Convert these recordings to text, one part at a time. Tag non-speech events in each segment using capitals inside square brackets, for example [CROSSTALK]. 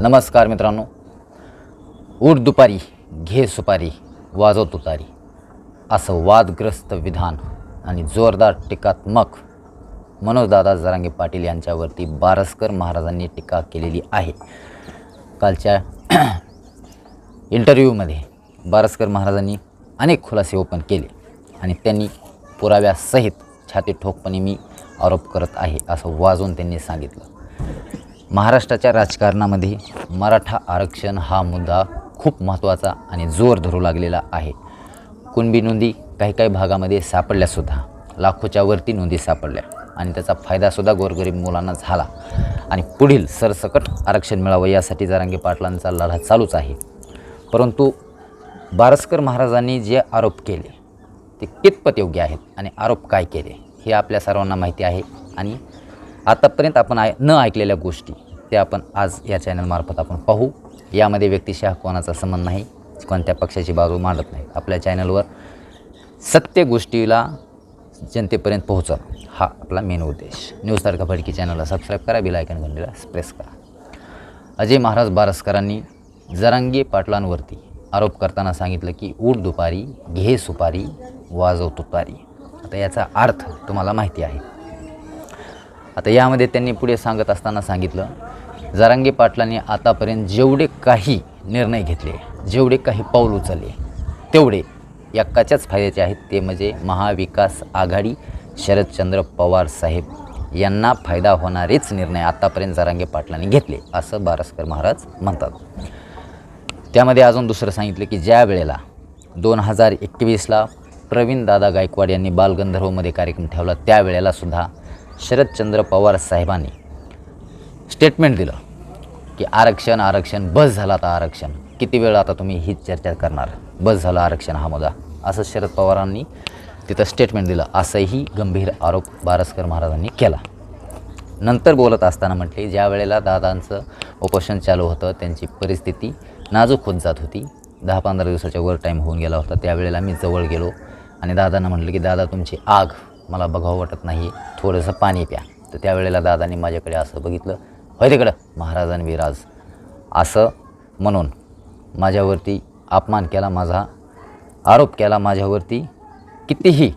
नमस्कार मित्रांनो. ऊट दुपारी घे सुपारी वाजव तुतारी. असं वादग्रस्त विधान आणि जोरदार टीकात्मक मनोजदादा जरांगे पाटील यांच्यावरती बारसकर महाराजांनी टीका केलेली आहे. कालच्या [CLEARS THROAT] इंटरव्ह्यूमध्ये बारसकर महाराजांनी अनेक खुलासे ओपन केले आणि त्यांनी पुराव्यासहित छाती ठोकपणे मी आरोप करत आहे असं वाजवून त्यांनी सांगितलं. महाराष्ट्राच्या राजकारणामध्ये मराठा आरक्षण हा मुद्दा खूप महत्त्वाचा आणि जोर धरू लागलेला आहे. कुणबी नोंदी काही काही भागामध्ये सापडल्यासुद्धा लाखोच्या वरती नोंदी सापडल्या आणि त्याचा फायदासुद्धा गोरगरीब मुलांना झाला. आणि पुढील सरसकट आरक्षण मिळावं यासाठी जारांगे पाटलांचा लढा चालूच आहे. परंतु बारसकर महाराजांनी जे आरोप केले ते कितपत योग्य आहेत आणि आरोप काय केले हे आपल्या सर्वांना माहिती आहे. आणि आतापर्यंत आपण आय न ऐकलेल्या गोष्टी ते आपण आज या चॅनलमार्फत आपण पाहू. यामध्ये व्यक्तिशः कोणाचा संबंध नाही कोणत्या पक्षाची बाजू मांडत नाही. आपल्या चॅनलवर सत्य गोष्टीला जनतेपर्यंत पोहोचवणं हा आपला मेन उद्देश. न्यूज तारखा फडकी चॅनलला सबस्क्राईब करा बिलायकन घंटीला प्रेस करा. अजय महाराज बारसकरांनी जरांगे पाटलांवरती आरोप करताना सांगितलं की ऊट दुपारी घे सुपारी वाजव तुतारी. आता याचा अर्थ तुम्हाला माहिती आहे. आता यामध्ये त्यांनी पुढे सांगत असताना सांगितलं जरांगे पाटलांनी आतापर्यंत जेवढे काही निर्णय घेतले जेवढे काही पाऊल उचलले तेवढे एकाच्याच फायद्याचे आहेत. ते म्हणजे महाविकास आघाडी शरदचंद्र पवार साहेब यांना फायदा होणारेच निर्णय आत्तापर्यंत जरांगे पाटलांनी घेतले असं बारसकर महाराज म्हणतात. त्यामध्ये अजून दुसरं सांगितलं की ज्या वेळेला दोन हजार एकवीसला प्रवीण दादा गायकवाड यांनी बालगंधर्वमध्ये कार्यक्रम ठेवला त्यावेळेला सुद्धा शरदचंद्र पवार साहेबांनी स्टेटमेंट दिलं की आरक्षण आरक्षण बस झालं आता आरक्षण. किती वेळ आता तुम्ही हीच चर्चा करणार? बस झालं आरक्षण हा मुद्दा. असं शरद पवारांनी तिथं स्टेटमेंट दिलं. असंही गंभीर आरोप बारसकर महाराजांनी केला. नंतर बोलत असताना म्हटले ज्या वेळेला दादांचं उपोषण चालू होतं त्यांची परिस्थिती नाजूक होत जात होती. दहा पंधरा दिवसाच्या वर टाईम होऊन गेला होता. त्यावेळेला मी जवळ गेलो आणि दादांना म्हटलं की दादा तुमची आग मला बघावं वाटत नाही. थोडंसं पाणी प्या. तर त्यावेळेला दादांनी माझ्याकडे असं बघितलं. होय तिकडं महाराजांनी विराज. असं म्हणून माझ्यावरती अपमान केला माझा आरोप केला माझ्यावरती. कितीही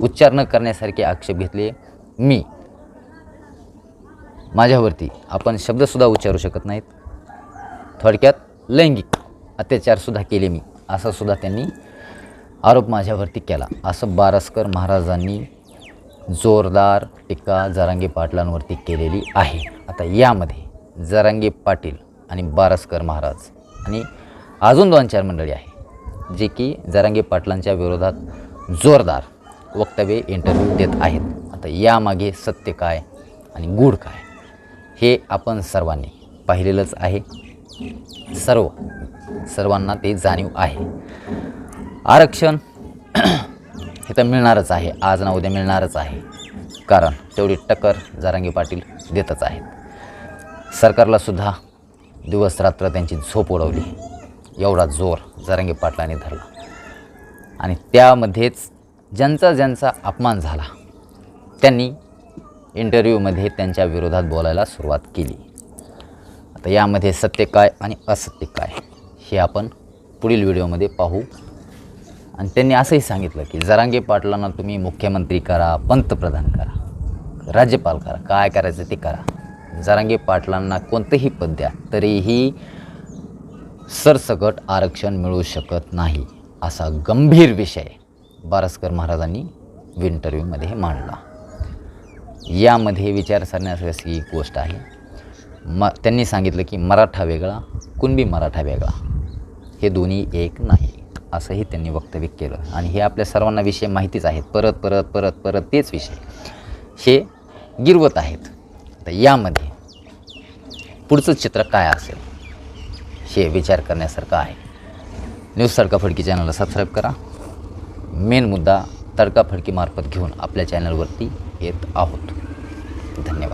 उच्चार न करण्यासारखे आक्षेप घेतले मी. माझ्यावरती आपण शब्दसुद्धा उच्चारू शकत नाहीत. थोडक्यात लैंगिक अत्याचारसुद्धा केले मी. असंसुद्धा त्यांनी आरोप माझ्यावरती केला. असं बारसकर महाराजांनी जोरदार टीका जरांगे पाटलांवरती केलेली आहे. आता यामध्ये जरांगे पाटील आणि बारसकर महाराज आणि अजून दोन चार मंडळी आहे जे की जरांगे पाटलांच्या विरोधात जोरदार वक्तव्य इंटरव्ह्यू देत आहेत. आता यामागे सत्य काय आणि गूढ काय हे आपण सर्वांनी पाहिलेलंच आहे. सर्व सर्वांना ते जाणीव आहे. आरक्षण हे तर मिळणारच आहे. आज ना उद्या मिळणारच आहे. कारण तेवढी टक्कर जारांगी पाटील देतच आहेत. सरकारला सुद्धा दिवस रात्र त्यांची झोप उडवली. एवढा जोर जारांगी पाटलाने धरला. आणि त्यामध्येच ज्यांचा ज्यांचा अपमान झाला त्यांनी इंटरव्ह्यूमध्ये त्यांच्या विरोधात बोलायला सुरुवात केली. आता यामध्ये सत्य काय आणि असत्य काय हे आपण पुढील व्हिडिओमध्ये पाहू. आणि त्यांनी असंही सांगितलं की जरांगे पाटलांना तुम्ही मुख्यमंत्री करा पंतप्रधान करा राज्यपाल करा काय करायचं ते करा. जरांगे पाटलांना कोणतंही पद द्या तरीही सरसकट आरक्षण मिळू शकत नाही असा गंभीर विषय बारसकर महाराजांनी इंटरव्ह्यूमध्ये मांडला. यामध्ये विचार सरण्यासाठी एक गोष्ट आहे. म त्यांनी सांगितलं की मराठा वेगळा कुणबी मराठा वेगळा हे दोन्ही एक नाही. असंही त्यांनी वक्तव्य केलं. आणि हे आपल्या सर्वांना विषय माहितीच आहेत. परत परत परत परत तेच विषय. हे गिरवत आहेत. तर यामध्ये पुढचं चित्र काय असेल? हे विचार करण्यासारखं आहे. न्यूज तडका फडकी चॅनलला सबस्क्राईब करा. मेन मुद्दा तडका फडकीमार्फत घेऊन आपल्या चॅनलवरती येत आहोत. धन्यवाद.